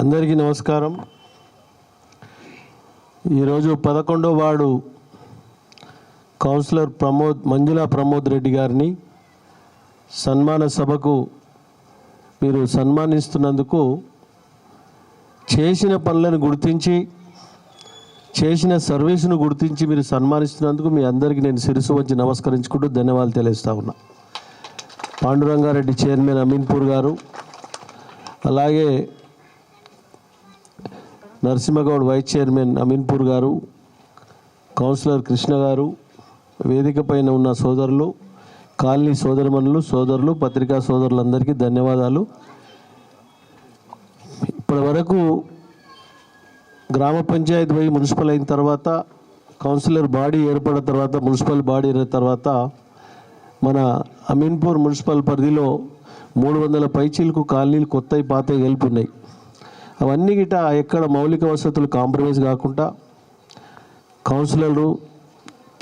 అందరికీ నమస్కారం. ఈరోజు పదకొండో వార్డు కౌన్సిలర్ ప్రమోద్ మంజుల ప్రమోద్ రెడ్డి గారిని సన్మాన సభకు మీరు సన్మానిస్తున్నందుకు చేసిన పనులను గుర్తించి చేసిన సర్వీసును గుర్తించి మీరు సన్మానిస్తున్నందుకు మీ అందరికీ నేను శిరసు వచ్చి నమస్కరించుకుంటూ ధన్యవాదాలు తెలియజేస్తా ఉన్నా. పాండురంగారెడ్డి చైర్మన్ అమీన్పూర్ గారు అలాగే నరసింహగౌడ్ వైస్ చైర్మన్ అమీన్పూర్ గారు కౌన్సిలర్ కృష్ణ గారు వేదిక పైన ఉన్న సోదరులు కాలనీ సోదరమణులు సోదరులు పత్రికా సోదరులందరికీ ధన్యవాదాలు. ఇప్పటి వరకు గ్రామ పంచాయతీ పోయి మున్సిపల్ అయిన తర్వాత కౌన్సిలర్ బాడీ ఏర్పడిన తర్వాత మున్సిపల్ బాడీ అయిన తర్వాత మన అమీన్పూర్ మున్సిపల్ పరిధిలో మూడు వందల పైచీలకు కాలనీలు కొత్తవి పాతవి కలిపి ఉన్నాయి. అవన్నీ గిట ఎక్కడ మౌలిక వసతులు కాంప్రమైజ్ కాకుండా కౌన్సిలర్లు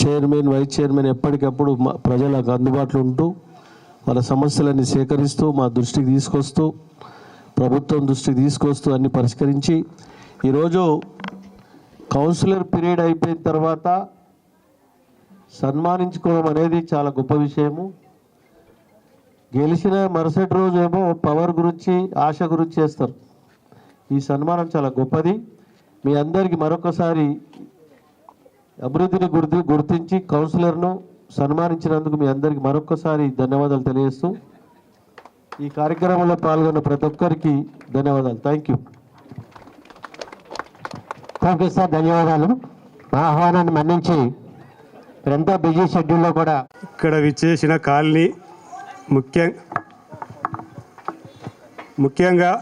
చైర్మన్ వైస్ చైర్మన్ ఎప్పటికప్పుడు మా ప్రజలకు అందుబాటులో ఉంటూ వాళ్ళ సమస్యలన్నీ సేకరిస్తూ మా దృష్టికి తీసుకొస్తూ ప్రభుత్వం దృష్టికి తీసుకొస్తూ అన్ని పరిష్కరించి ఈరోజు కౌన్సిలర్ పీరియడ్ అయిపోయిన తర్వాత సన్మానించుకోవడం అనేది చాలా గొప్ప విషయము. గెలిచిన మరుసటి రోజు ఏమో పవర్ గురించి ఆశ గురించి చేస్తారు. ఈ సన్మానం చాలా గొప్పది. మీ అందరికీ మరొకసారి అభివృద్ధిని గుర్తి గుర్తించి కౌన్సిలర్ను సన్మానించినందుకు మీ అందరికీ మరొకసారి ధన్యవాదాలు తెలియజేస్తూ ఈ కార్యక్రమంలో పాల్గొన్న ప్రతి ఒక్కరికి ధన్యవాదాలు. Thank you. Thank you sir ధన్యవాదాలు. మా ఆహ్వానాన్ని మన్నించి ఎంతో బిజీ షెడ్యూల్లో కూడా ఇక్కడ విచ్చేసిన కాలనీ ముఖ్య ముఖ్యంగా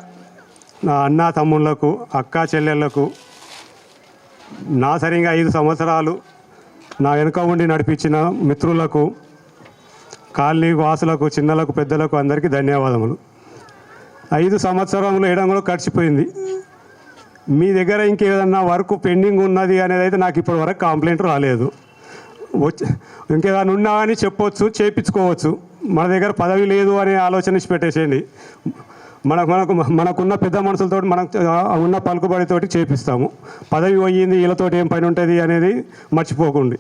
నా అన్న తమ్ముళ్ళకు అక్క చెల్లెళ్ళకు నా సరిగా ఐదు సంవత్సరాలు నా వెనుక ఉండి నడిపించిన మిత్రులకు కాలనీ వాసులకు చిన్నలకు పెద్దలకు అందరికీ ధన్యవాదములు. ఐదు సంవత్సరములు ఎడంలో గడిచిపోయింది. మీ దగ్గర ఇంకేదన్నా వర్క్ పెండింగ్ ఉన్నది అనేది అయితే నాకు ఇప్పటి వరకు కంప్లైంట్ రాలేదు. వచ్చి ఇంకేదైనా ఉన్నా అని చెప్పొచ్చు చేయించుకోవచ్చు మన దగ్గర పదవి లేదు అనే ఆలోచన ఇచ్చి పెట్టేసేయండి మనకు మనకు మనకున్న పెద్ద మనుషులతో మనకు ఉన్న పలుకుబడితోటి చేపిస్తాము. పదవి పోయింది వీళ్ళతోటి ఏం పని ఉంటుంది అనేది మర్చిపోకండి.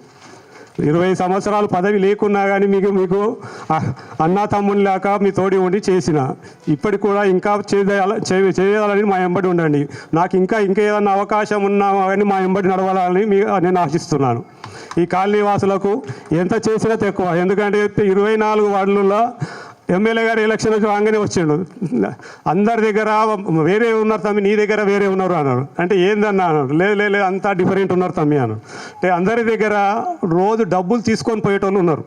ఇరవై సంవత్సరాలు పదవి లేకున్నా కానీ మీకు మీకు అ- అన్నా తమ్ముళ్ళాక మీ తోడి ఉండి చేసిన. ఇప్పటికి కూడా ఇంకా చేయాల చేయాలని మా ఎంబడి ఉండండి. నాకు ఇంకా ఇంకా ఏదన్నా అవకాశం ఉన్నా కానీ మా ఎంబడి నడవాలని మీ నేను ఆశిస్తున్నాను. ఈ కాలనీ వాసులకు ఎంత చేసినా తక్కువ. ఎందుకంటే ఇరవై నాలుగు వార్డులలో ఎమ్మెల్యే గారు ఎలక్షన్ రాగానే వచ్చిండు. అందరి దగ్గర వేరే ఉన్నారు తమ్మి నీ దగ్గర వేరే ఉన్నారు అన్నారు. అంటే ఏందన్నా అన్నారు. లేదు లేదు లేదు, అంతా డిఫరెంట్ ఉన్నారు తమ్మి అన్నారు. అంటే అందరి దగ్గర రోజు డబ్బులు తీసుకొని పోయేటోళ్ళు ఉన్నారు.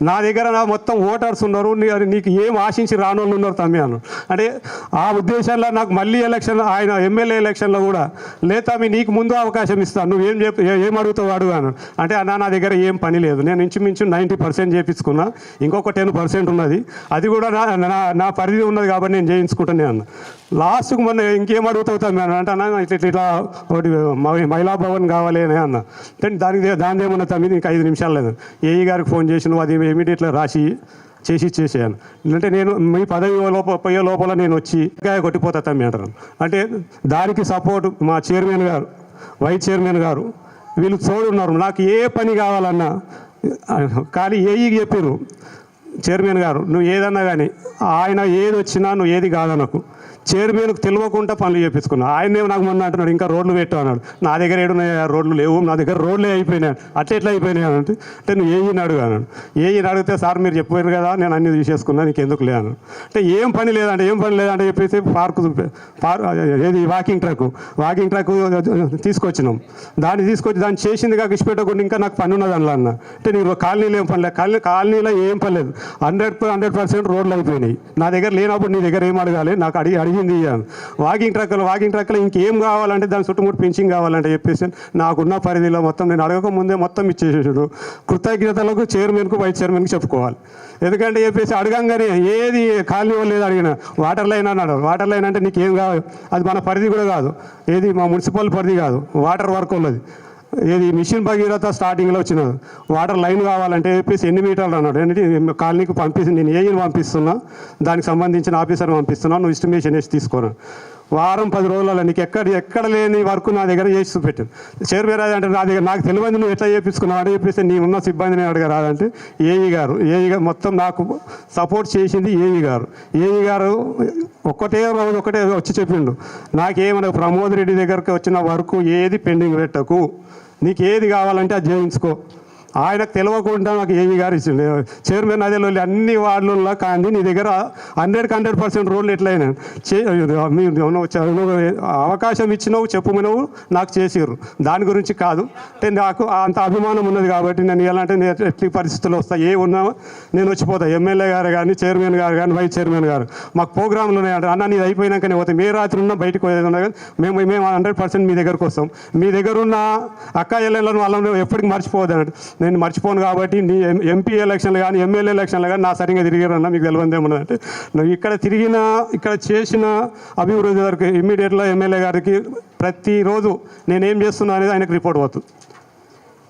నా దగ్గర నా మొత్తం ఓటర్స్ ఉన్నారు నీ- నీకు ఏం ఆశించి రానోళ్ళు ఉన్నారు తమ్మి అన్నాడు అంటే ఆ ఉద్దేశంలో నాకు మళ్ళీ ఎలక్షన్ ఆయన ఎమ్మెల్యే ఎలక్షన్లో కూడా లేదా మీ నీకు ముందు అవకాశం ఇస్తాను నువ్వు ఏం చెప్ ఏం అడుగుతావు అడుగాను అంటే అన్న నా దగ్గర ఏం పని లేదు నేను ఇంచుమించు నైంటీ పర్సెంట్ చేయించుకున్నా ఇంకొక టెన్ పర్సెంట్ ఉన్నది అది కూడా నా నా నా పరిధి ఉన్నది కాబట్టి నేను చేయించుకుంటానే అన్న. లాస్ట్కి మొన్న ఇంకేం అడుగుతావు తమ్మి? అంటే ఇట్లా ఇట్లా ఒకటి మహిళాభవన్ మహిళా భవన్ కావాలి అని అన్న. అంటే దానికి దాని ఏమన్నా తమ్మి? ఇంకా ఐదు నిమిషాలు లేదు. ఏఈ గారికి ఫోన్ చేసినావు అది ఇమీడియట్గా రాసి చేసి ఇచ్చేసాను అంటే నేను మీ పదవి లోపల పోయే లోపల నేను వచ్చి గాయ కొట్టిపోతా తమ్మి అంటారు. అంటే దానికి సపోర్ట్ మా చైర్మన్ గారు వైస్ చైర్మన్ గారు వీళ్ళు తోడు ఉన్నారు నాకు ఏ పని కావాలన్నా కానీ ఏఈకి చెప్పారు చైర్మన్ గారు నువ్వు ఏదన్నా కానీ ఆయన ఏది వచ్చినా నువ్వు ఏది కాదనకు. చైర్మన్కు తెలియకుండా పనులు చేపించుకున్నా ఆయన ఏమో నాకు మొన్న అంటున్నాడు ఇంకా రోడ్లు పెట్టు అన్నాడు. నా దగ్గర ఏడున్నాయి? రోడ్లు లేవు నా దగ్గర రోడ్లే అయిపోయినాయి అట్లా ఎట్లా అయిపోయినాయి? అని అంటే అంటే నువ్వు ఏఈని అడుగు అన్నాడు. ఏఈని అడిగితే సార్ మీరు చెప్పారు కదా నేను అన్ని తీసేసుకున్నా నీకు ఎందుకు లేను అంటే ఏం పని లేదంటే ఏం పని లేదంటే చెప్పేసి పార్కు పార్ ఏది వాకింగ్ ట్రక్ వాకింగ్ ట్రక్ తీసుకొచ్చినాం. దాన్ని తీసుకొచ్చి దాన్ని చేసింది కాక ఇచ్చిపెట్టకుండా ఇంకా నాకు పని ఉన్నది అందులో అన్న. అంటే నీకు కాలనీలో ఏం పని లేదు కాలనీ కాలనీలో ఏం పని లేదు. హండ్రెడ్ హండ్రెడ్ పర్సెంట్ రోడ్లు అయిపోయినాయి. నా దగ్గర లేనప్పుడు నీ దగ్గర ఏం అడగాలి? నాకు అడిగి అడిగింది వాకింగ్ ట్రక్లు వాకింగ్ ట్రక్లు ఇంకేం కావాలంటే దాని చుట్టుముట్టు పెంచింగ్ కావాలంటే చెప్పేసి నాకున్న పరిధిలో మొత్తం నేను అడగక ముందే మొత్తం ఇచ్చేసాడు కృతజ్ఞతలకు చైర్మన్కు వైస్ చైర్మన్కి చెప్పుకోవాలి. ఎందుకంటే చెప్పేసి అడగంగానే ఏది ఖాళీ లేదు అడిగిన వాటర్ లైన్ అన్నాడు. వాటర్ లైన్ అంటే నీకు ఏం కావాలి? అది మన పరిధి కూడా కాదు. ఏది మా మున్సిపల్ పరిధి కాదు. వాటర్ వర్క్ ఉన్నది ఏది? మిషన్ భగీరథ స్టార్టింగ్లో వచ్చిన వాటర్ లైన్ కావాలంటే చెప్పేసి ఎన్ని మీటర్లు అన్నాడు. ఏంటి? కాలనీకి పంపిస్తుంది నేను ఏఈని పంపిస్తున్నా దానికి సంబంధించిన ఆఫీసర్ పంపిస్తున్నా నువ్వు ఇస్టిమేషన్ వేసి తీసుకోను వారం పది రోజులలో నీకు ఎక్కడ ఎక్కడ లేని వర్క్ నా దగ్గర చేసి చూపెట్టాను చైర్మన్ అంటే నా దగ్గర నాకు తెలియదు నువ్వు ఎట్లా చేపించుకున్నావు? అని చెప్పేస్తే నీ ఉన్న సిబ్బందిని అడగరాదంటే ఏఈ గారు ఏఈ గారు మొత్తం నాకు సపోర్ట్ చేసింది ఏఈ గారు. ఏఈ గారు ఒక్కటే రోజు ఒకటే వచ్చి చెప్పిండు. నాకేమన్నా ప్రమోద్ రెడ్డి దగ్గరకు వచ్చిన వర్క్ ఏది పెండింగ్ పెట్టకు. నీకు ఏది కావాలంటే అది చేయించుకో. ఆయనకు తెలియకుండా నాకు ఏవి గారు ఇచ్చిండు చైర్మన్ అదేలో అన్ని వార్డులలో కానీ నీ దగ్గర హండ్రెడ్కి హండ్రెడ్ పర్సెంట్ రోడ్లు ఎట్లయినా చే అవకాశం ఇచ్చినావు చెప్పుమనవు నాకు చేసిర్రు. దాని గురించి కాదు. అంటే నాకు అంత అభిమానం ఉన్నది కాబట్టి నేను ఎలాంటి నేను ఎట్టి పరిస్థితులు వస్తా ఏ ఉన్నా నేను వచ్చిపోతా. ఎమ్మెల్యే గారు కానీ చైర్మన్ గారు కానీ వైస్ చైర్మన్ గారు. మాకు ప్రోగ్రాంలు ఉన్నాయంటే అన్న నీది అయిపోయినాకనే పోతే. మే రాత్రి ఉన్నా బయటకు పోయేది మేము మేము హండ్రెడ్ పర్సెంట్ మీ దగ్గరకు వస్తాం. మీ దగ్గర ఉన్న అక్క ఎల్లెళ్ళను వాళ్ళని ఎప్పటికీ మర్చిపోవద్దు అన్నట్టు. నేను మర్చిపోను కాబట్టి నీ ఎం- ఎంపీ ఎలక్షన్లు కానీ ఎమ్మెల్యే ఎలక్షన్లు కానీ నా సరిగ్గా తిరిగారన్న మీకు తెలియదేమన్నా అంటే నువ్వు ఇక్కడ తిరిగిన ఇక్కడ చేసిన అభివృద్ధి వరకు ఇమ్మీడియట్గా ఎమ్మెల్యే గారికి ప్రతిరోజు నేనేం చేస్తున్నా అనేది ఆయనకు రిపోర్ట్ పోతుంది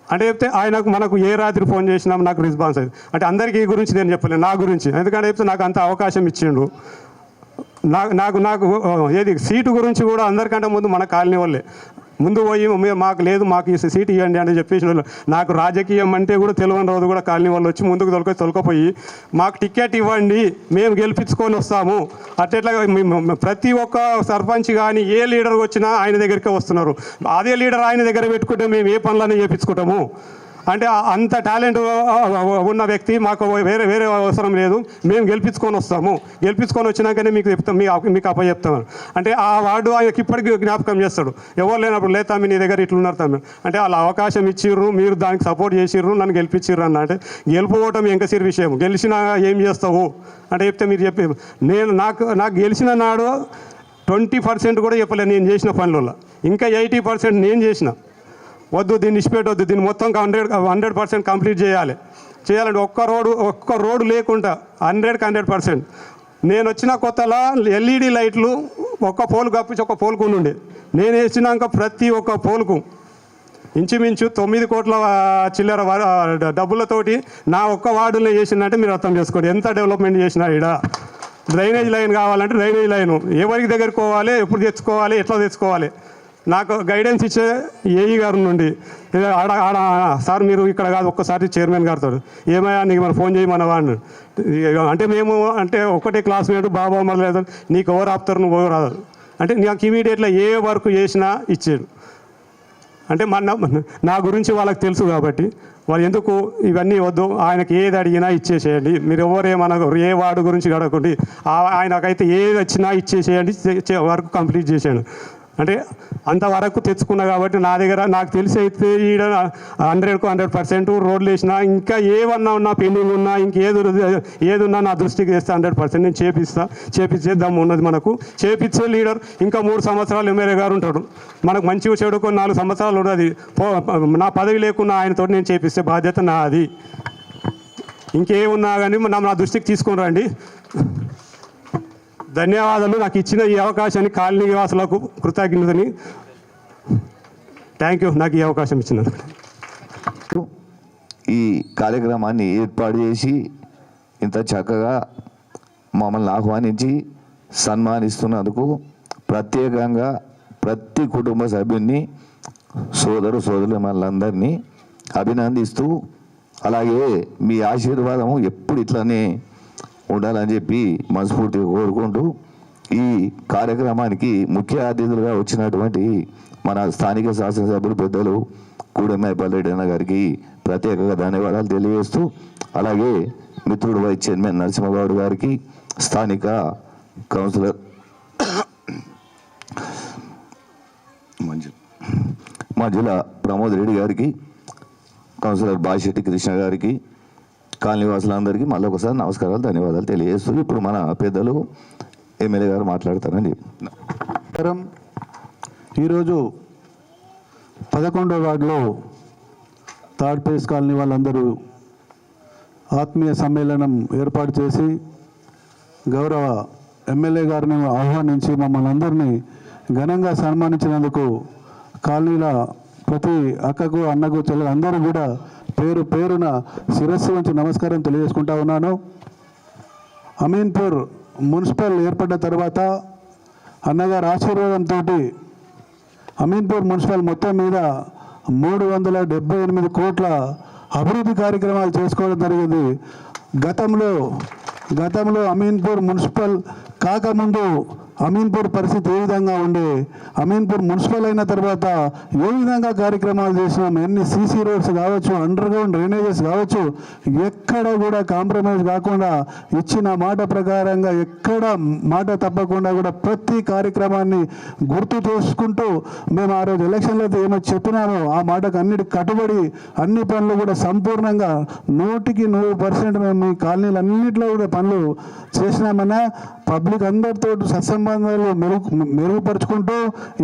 అంటే చెప్తే ఆయనకు మనకు ఏ రాత్రి ఫోన్ చేసినా నాకు రెస్పాన్స్ అయింది అంటే అందరికీ ఈ గురించి నేను చెప్పలేను నా గురించి. ఎందుకంటే చెప్తే నాకు అంత అవకాశం ఇచ్చిండు. నాకు నాకు నాకు ఏది? సీటు గురించి కూడా అందరికంటే ముందు మన కాలనీ వాళ్ళే. ముందు పోయి మాకు లేదు మాకు ఈ సీట్ ఇవ్వండి అని చెప్పేసిన నాకు రాజకీయం అంటే కూడా తెలియని రోజు కూడా కాలనీ వాళ్ళు వచ్చి ముందుకు తొలక తొలకపోయి మాకు టికెట్ ఇవ్వండి మేము గెలిపించుకొని వస్తాము. అట్లా ప్రతి ఒక్క సర్పంచ్ కానీ ఏ లీడర్ వచ్చినా ఆయన దగ్గరికే వస్తున్నారు. అదే లీడర్ ఆయన దగ్గర పెట్టుకుంటే మేము ఏ పనులన్నీ చేపించుకుంటాము? అంటే అంత టాలెంట్ ఉన్న వ్యక్తి మాకు వేరే వేరే అవసరం లేదు. మేము గెలిపించుకొని వస్తాము. గెలిపించుకొని వచ్చినాకనే మీకు చెప్తాం. మీ మీకు అప్ప చెప్తాము అంటే ఆ వార్డు ఆయనకి ఇప్పటికీ జ్ఞాపకం చేస్తాడు. ఎవరు లేనప్పుడు లేదు మీ దగ్గర ఇట్లున్నారు తమ్మి అంటే వాళ్ళ అవకాశం ఇచ్చిర్రు మీరు దానికి సపోర్ట్ చేసిర్రు నన్ను గెలిపించిర్రు అన్న అంటే గెలుపుకోవటం ఎంకసిరి విషయం. గెలిచినా ఏం చేస్తావు? అంటే చెప్తే మీరు చెప్పి నేను నాకు నాకు గెలిచిన నాడు ట్వంటీ పర్సెంట్ కూడా చెప్పలేదు నేను చేసిన పనులలో ఇంకా ఎయిటీ పర్సెంట్ నేను చేసిన. వద్దు దీన్ని ఇచ్చిపెట్టొద్దు దీన్ని మొత్తం హండ్రెడ్ హండ్రెడ్ పర్సెంట్ కంప్లీట్ చేయాలి. చేయాలంటే ఒక్క రోడ్డు ఒక్క రోడ్డు లేకుండా హండ్రెడ్కి హండ్రెడ్ పర్సెంట్. నేను వచ్చిన కొత్తలా ఎల్ఈడి లైట్లు ఒక్క పోలు కప్పించి ఒక పోల్కు ఉండే నేను వేసినాక ప్రతి ఒక్క పోల్కు ఇంచుమించు తొమ్మిది కోట్ల చిల్లర డబ్బులతోటి నా ఒక్క వార్డులో చేసిందంటే మీరు అర్థం చేసుకోండి. ఎంత డెవలప్మెంట్ చేసినా ఈడ? డ్రైనేజ్ లైన్ కావాలంటే డ్రైనేజ్ లైను. ఎవరికి దగ్గరికి పోవాలి ఎప్పుడు తెచ్చుకోవాలి ఎట్లా తెచ్చుకోవాలి? నాకు గైడెన్స్ ఇచ్చే ఏఈ గారి నుండి ఆడ ఆడ సార్ మీరు ఇక్కడ కాదు ఒక్కసారి చైర్మన్ గారితో ఏమయ్యా నీకు మన ఫోన్ చేయమన్న అంటే మేము అంటే ఒకటే క్లాస్మేట్ బాబా లేదు నీకు ఎవరు ఆపుతారు నువ్వు ఎవరు రాదు. అంటే నాకు ఇమీడియట్గా ఏ వర్క్ చేసినా ఇచ్చాడు. అంటే మన నా గురించి వాళ్ళకి తెలుసు కాబట్టి వాళ్ళు ఎందుకు ఇవన్నీ వద్దు ఆయనకి ఏది అడిగినా ఇచ్చేసేయండి. మీరు ఎవరేమనగరు ఏ వాడు గురించి అడగకండి. ఆయనకైతే ఏది వచ్చినా ఇచ్చేసేయండి చే- వర్క్ కంప్లీట్ చేసాడు అంటే అంతవరకు తెచ్చుకున్నా కాబట్టి నా దగ్గర నాకు తెలిసి అయితే ఈడ హండ్రెడ్కు హండ్రెడ్ పర్సెంట్ రోడ్లు వేసినా ఇంకా ఏమన్నా ఉన్నా పెండింగ్ ఉన్నా ఇంకేది ఏది ఉన్నా నా దృష్టికి తెస్తే హండ్రెడ్ పర్సెంట్ నేను చేపిస్తా చేపించేద్దాం ఉన్నది మనకు. చేపించే లీడర్ ఇంకా మూడు సంవత్సరాలు ఎమ్మెల్యే గారు ఉంటాడు. మనకు మంచిగా చెడుకో నాలుగు సంవత్సరాలు ఉన్నది. నా పదవి లేకున్నా ఆయనతో నేను చేపిస్తే బాధ్యత నాది. ఇంకేమున్నా కానీ నా నా దృష్టికి తీసుకొని రండి. ధన్యవాదాలు నాకు ఇచ్చిన ఈ అవకాశాన్ని కాలనీ నివాసులకు కృతజ్ఞతని థ్యాంక్ యూ. నాకు ఈ అవకాశం ఇచ్చినందుకు. ఈ కార్యక్రమాన్ని ఏర్పాటు చేసి ఇంత చక్కగా మమ్మల్ని ఆహ్వానించి సన్మానిస్తున్నందుకు ప్రత్యేకంగా ప్రతి కుటుంబ సభ్యుని సోదరు సోదరులు మనందరినీ అభినందిస్తూ అలాగే మీ ఆశీర్వాదము ఎప్పుడు ఇట్లానే ఉండాలని చెప్పి మనస్ఫూర్తిగా కోరుకుంటూ ఈ కార్యక్రమానికి ముఖ్య అతిథులుగా వచ్చినటువంటి మన స్థానిక శాసనసభ్యులు పెద్దలు కూడెమ్మాయిపల్లి అన్న గారికి ప్రత్యేకంగా ధన్యవాదాలు తెలియజేస్తూ అలాగే మిత్రుడు వైస్ చైర్మన్ నరసింహగౌడ్ గారికి స్థానిక కౌన్సిలర్ మంజు మంజుల ప్రమోద్ రెడ్డి గారికి కౌన్సిలర్ బాషెట్టి కృష్ణ గారికి కాలనీవాసులందరికీ మళ్ళీ ఒకసారి నమస్కారాలు ధన్యవాదాలు తెలియజేస్తూ ఇప్పుడు మన పెద్దలు ఎమ్మెల్యే గారు మాట్లాడతారని నమస్కారం. ఈరోజు పదకొండవ వార్డులో థర్డ్ ప్లేస్ కాలనీ వాళ్ళందరూ ఆత్మీయ సమ్మేళనం ఏర్పాటు చేసి గౌరవ ఎమ్మెల్యే గారిని ఆహ్వానించి మమ్మల్ని అందరినీ ఘనంగా సన్మానించినందుకు కాలనీల ప్రతి అక్కకు అన్నకు చెల్లెలు అందరూ కూడా పేరు పేరున శిరస్సు వంచి నమస్కారం తెలియజేసుకుంటా ఉన్నాను. అమీన్పూర్ మున్సిపల్ ఏర్పడ్డ తర్వాత అన్నగారి ఆశీర్వాదంతో అమీన్పూర్ మున్సిపల్ మొత్తం మీద మూడు వందల డెబ్బై ఎనిమిది కోట్ల అభివృద్ధి కార్యక్రమాలు చేసుకోవడం జరిగింది. గతంలో గతంలో అమీన్పూర్ మున్సిపల్ కాకముందు అమీన్పూర్ పరిస్థితి ఏ విధంగా ఉండే అమీన్పూర్ మున్సిపల్ అయిన తర్వాత ఏ విధంగా కార్యక్రమాలు చేసినాం? ఎన్ని సీసీ రోడ్స్ కావచ్చు అండర్ గ్రౌండ్ డ్రైనేజెస్ కావచ్చు ఎక్కడ కూడా కాంప్రమైజ్ కాకుండా ఇచ్చిన మాట ప్రకారంగా ఎక్కడ మాట తప్పకుండా కూడా ప్రతి కార్యక్రమాన్ని గుర్తు చేసుకుంటూ మేము ఆ రోజు ఎలక్షన్లో అయితే ఏమో చెప్పినామో ఆ మాటకు అన్నిటి కట్టుబడి అన్ని పనులు కూడా సంపూర్ణంగా నూటికి నూరు పర్సెంట్ మేము మీ కాలనీలు అన్నింటిలో కూడా పనులు చేసినామన్నా పబ్లిక్ అందరితో సంబంధాలు మెరుగు మెరుగుపరుచుకుంటూ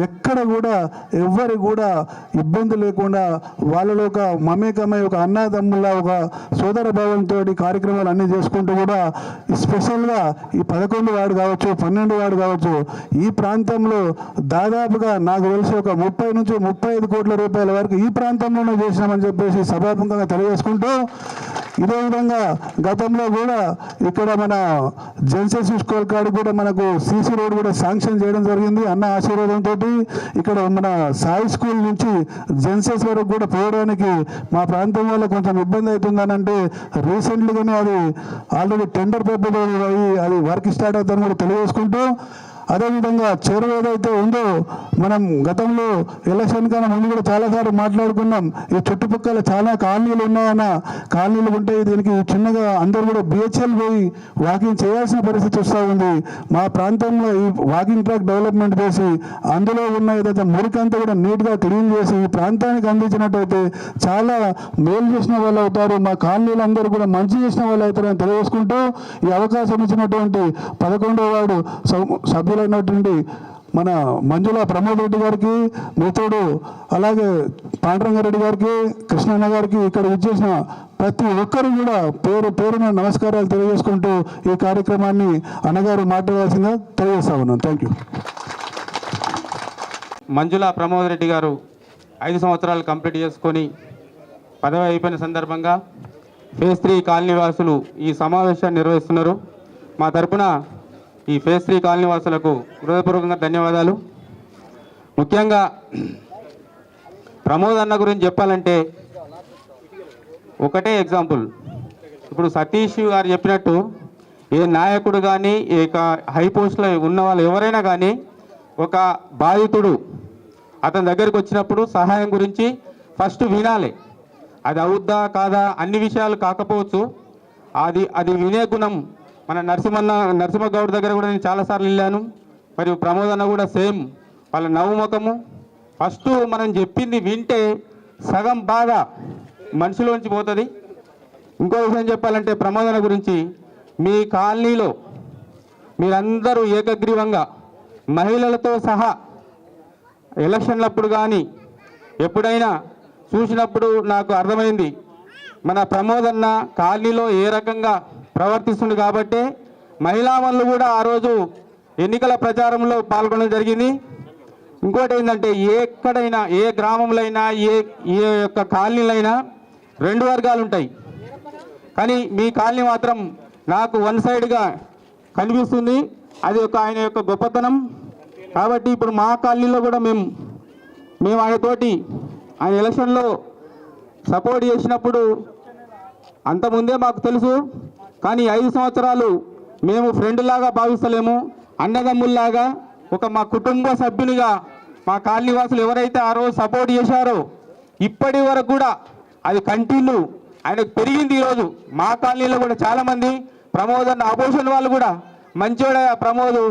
ఎక్కడ కూడా ఎవ్వరి కూడా ఇబ్బంది లేకుండా వాళ్ళలో ఒక మమేకమై ఒక అన్నదమ్ముల ఒక సోదర భావంతో కార్యక్రమాలు అన్నీ చేసుకుంటూ కూడా స్పెషల్గా ఈ పదకొండు వాడు కావచ్చు పన్నెండు వాడు కావచ్చు ఈ ప్రాంతంలో దాదాపుగా నాకు తెలిసి ఒక ముప్పై నుంచి ముప్పై ఐదు కోట్ల రూపాయల వరకు ఈ ప్రాంతంలోనే చేసినామని చెప్పేసి సభాముఖంగా తెలియజేసుకుంటూ ఇదే విధంగా గతంలో కూడా ఇక్కడ మన జెన్సెస్ స్కూల్ కాడ కూడా మనకు సీసీ రోడ్ కూడా శాంక్షన్ చేయడం జరిగింది అన్న ఆశీర్వాదంతో ఇక్కడ మన సాయి స్కూల్ నుంచి జెన్సెస్ వరకు కూడా పోవడానికి మా ప్రాంతం వల్ల కొంచెం ఇబ్బంది అవుతుందని అంటే రీసెంట్లీగానే అది ఆల్రెడీ టెండర్ పేపర్ అయ్యి అది వర్క్ స్టార్ట్ అవుతుందని కూడా తెలియజేసుకుంటూ అదేవిధంగా చెరువు ఏదైతే ఉందో మనం గతంలో ఎలక్షన్ కన్నా ముందు కూడా చాలాసార్లు మాట్లాడుకున్నాం ఈ చుట్టుపక్కల చాలా కాలనీలు ఉన్నాయన్న కాలనీలు ఉంటే దీనికి చిన్నగా అందరూ కూడా బిహెచ్ఎల్ పోయి వాకింగ్ చేయాల్సిన పరిస్థితి వస్తూ ఉంది. మా ప్రాంతంలో ఈ వాకింగ్ ట్రాక్ డెవలప్మెంట్ చేసి అందులో ఉన్న ఏదైతే మురికంతా కూడా నీట్గా క్లీన్ చేసి ఈ ప్రాంతానికి అందించినట్టయితే చాలా మేలు చేసిన వాళ్ళు అవుతారు. మా కాలనీలు అందరూ కూడా మంచి చేసిన వాళ్ళు అవుతారని తెలియజేసుకుంటూ ఈ అవకాశం ఇచ్చినటువంటి పదకొండో వార్డు సభ్యులు సభ్యులైనటువంటి మన మంజుల ప్రమోద్ రెడ్డి గారికి మిత్రుడు అలాగే పాండురంగారెడ్డి గారికి కృష్ణన్న గారికి ఇక్కడ విచ్చేసిన ప్రతి ఒక్కరు కూడా పేరు పేరున నమస్కారాలు తెలియజేసుకుంటూ ఈ కార్యక్రమాన్ని అన్నగారు మాట్లాడాల్సిందిగా తెలియజేస్తా ఉన్నాను థ్యాంక్ యూ మంజుల ప్రమోద్ రెడ్డి గారు ఐదు సంవత్సరాలు కంప్లీట్ చేసుకొని పదవి అయిపోయిన సందర్భంగా ఫేస్ త్రీ కాలనీ వాసులు ఈ సమావేశాన్ని నిర్వహిస్తున్నారు. మా తరపున ఈ ఫేజ్ త్రీ కాలనీ వాసులకు హృదయపూర్వకంగా ధన్యవాదాలు. ముఖ్యంగా ప్రమోద్ అన్న గురించి చెప్పాలంటే ఒకటే ఎగ్జాంపుల్. ఇప్పుడు సతీష్ గారు చెప్పినట్టు ఏ నాయకుడు కానీ ఏ హై పోస్ట్లో ఉన్న వాళ్ళు ఎవరైనా కానీ ఒక బాధితుడు అతని దగ్గరికి వచ్చినప్పుడు సహాయం గురించి ఫస్ట్ వినాలి. అది అవుద్దా కాదా అన్ని విషయాలు కాకపోవచ్చు. అది అది వినే గుణం మన నరసింహన్న నరసింహగౌడ్ దగ్గర కూడా నేను చాలాసార్లు వెళ్ళాను. మరియు ప్రమోద్ అన్న కూడా సేమ్ వాళ్ళ నవ్వుముఖము ఫస్ట్ మనం చెప్పింది వింటే సగం బాధ మనిషిలోంచి పోతుంది. ఇంకో విషయం చెప్పాలంటే ప్రమోదన గురించి మీ కాలనీలో మీరందరూ ఏకగ్రీవంగా మహిళలతో సహా ఎలక్షన్లప్పుడు కానీ ఎప్పుడైనా చూసినప్పుడు నాకు అర్థమైంది. మన ప్రమోదన్న కాలనీలో ఏ రకంగా ప్రవర్తిస్తుంది కాబట్టే మహిళామణులు కూడా ఆ రోజు ఎన్నికల ప్రచారంలో పాల్గొనడం జరిగింది. ఇంకోటి ఏంటంటే ఎక్కడైనా ఏ గ్రామంలో అయినా ఏ ఏ యొక్క కాలనీలైనా రెండు వర్గాలు ఉంటాయి. కానీ మీ కాలనీ మాత్రం నాకు వన్ సైడ్గా కనిపిస్తుంది. అది ఒక ఆయన యొక్క గొప్పతనం. కాబట్టి ఇప్పుడు మా కాలనీలో కూడా మేము మేము ఆయనతోటి ఆయన ఎలక్షన్లో సపోర్ట్ చేసినప్పుడు అంతకుముందే మాకు తెలుసు. కానీ ఐదు సంవత్సరాలు మేము ఫ్రెండ్లాగా భావిస్తలేము అన్నదమ్ముల్లాగా ఒక మా కుటుంబ సభ్యునిగా మా కాలనీ వాసులు ఎవరైతే ఆ రోజు సపోర్ట్ చేశారో ఇప్పటి వరకు కూడా అది కంటిన్యూ ఆయనకు పెరిగింది ఈరోజు మా కాలనీలో కూడా చాలామంది ప్రమోద్ అన్న అపోజిషన్ వాళ్ళు కూడా మంచివాడ ప్రమోదు.